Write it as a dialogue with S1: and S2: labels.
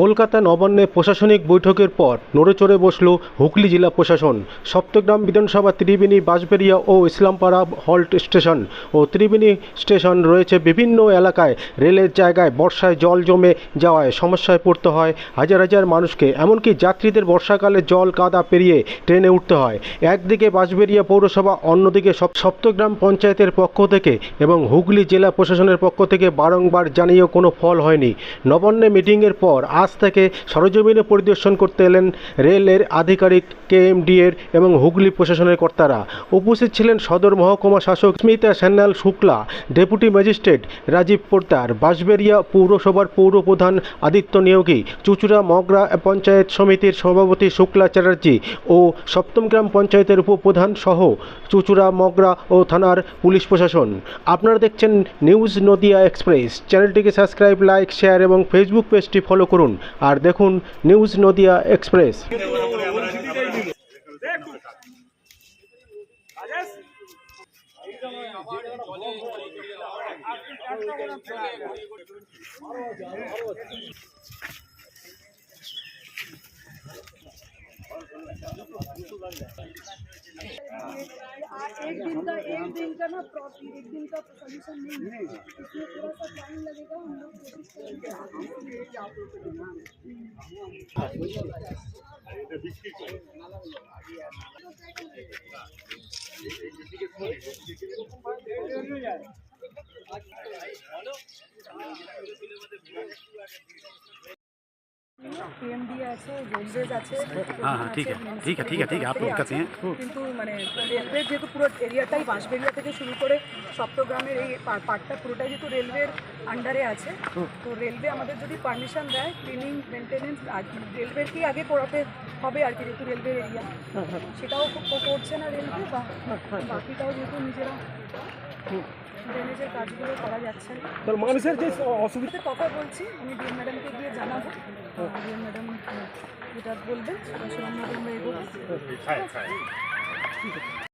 S1: কলকাতা নবান্নে প্রশাসনিক বৈঠকের পর নড়েচড়ে বসল হুগলি জেলা প্রশাসন। সপ্তগ্রাম বিধানসভা ত্রিবেণী, বাঁশবেড়িয়া ও ইসলামপাড়া হল্ট স্টেশন ও ত্রিবেণী স্টেশন রয়েছে বিভিন্ন এলাকায়। রেলের জায়গায় বর্ষায় জল জমে যাওয়ায় সমস্যায় পড়তে হয়। হাজার হাজার মানুষকে, এমনকি যাত্রীদের বর্ষাকালে জল কাদা পেরিয়ে ট্রেনে উঠতে হয়। একদিকে বাঁশবেড়িয়া পৌরসভা, অন্যদিকে সপ, সপ্তগ্রাম পঞ্চায়েতের পক্ষ থেকে এবং হুগলি জেলা প্রশাসনের পক্ষ থেকে বারংবার জানিয়েও কোনো ফল হয়নি। নবান্নে মিটিংয়ের পর আজ থেকে সরজমিনে পরিদর্শন করতে এলেন রেলের আধিকারিক কেএমডিএর এবং হুগলি প্রশাসনের কর্তারা। উপস্থিত ছিলেন সদর মহকুমা শাসক স্মিতা সান্যাল শুক্লা, ডেপুটি ম্যাজিস্ট্রেট রাজীব পোর্তার বাঁশবেড়িয়া পৌরসভার পৌরপ্রধান আদিত্য নিয়োগী, চুচুড়া মগরা পঞ্চায়েত সমিতির সভাপতি শুক্লা চ্যাটার্জি ও সপ্তমগ্রাম পঞ্চায়েতের উপপ্রধান সহ চুচুড়া, মগরা ও থানার পুলিশ প্রশাসন। আপনারা দেখছেন নিউজ নদিয়া এক্সপ্রেস। চ্যানেলটিকে সাবস্ক্রাইব, লাইক, শেয়ার এবং ফেসবুক পেজটি ফলো করুন। আর দেখুন নিউজ নদিয়া এক্সপ্রেস।
S2: एक दिन का एक दिन का ना प्रॉपर एक दिन का सोल्यूशन नहीं है। इसमें थोड़ा सा टाइम लगेगा हम लोग कोशिश करेंगे। पी एम डी
S3: हाँ हाँ ठीक है ठीक है ठीक है ठीक है आप लोग कहते हैं
S2: কিন্তু মানে রেলওয়ে যেহেতু পুরো এরিয়াটাই বাঁশবেড়িয়া থেকে শুরু করে সপ্তগ্রামের এই পা- পার্টটা পুরোটাই যেহেতু রেলওয়ের আন্ডারে আছে তো রেলওয়ে আমাদের যদি পারমিশন দেয় ক্লিনিং মেনটেনেন্স রেলওয়ের কি আগে করাতে হবে আর কি যেহেতু রেলওয়ে এরিয়া সেটাও কো- করছে না রেলওয়ে বা বাকিটাও যেহেতু নিজেরা ড্রেনেজের কাজগুলো করা যাচ্ছে। না
S4: মানুষের যে অসুবিধা
S2: কথা বলছি আমি ডিএম ম্যাডামকে গিয়ে জানাব। ডিএম ম্যাডাম যেটা বলবেন সেটা সেরকম আমরা এগোবো।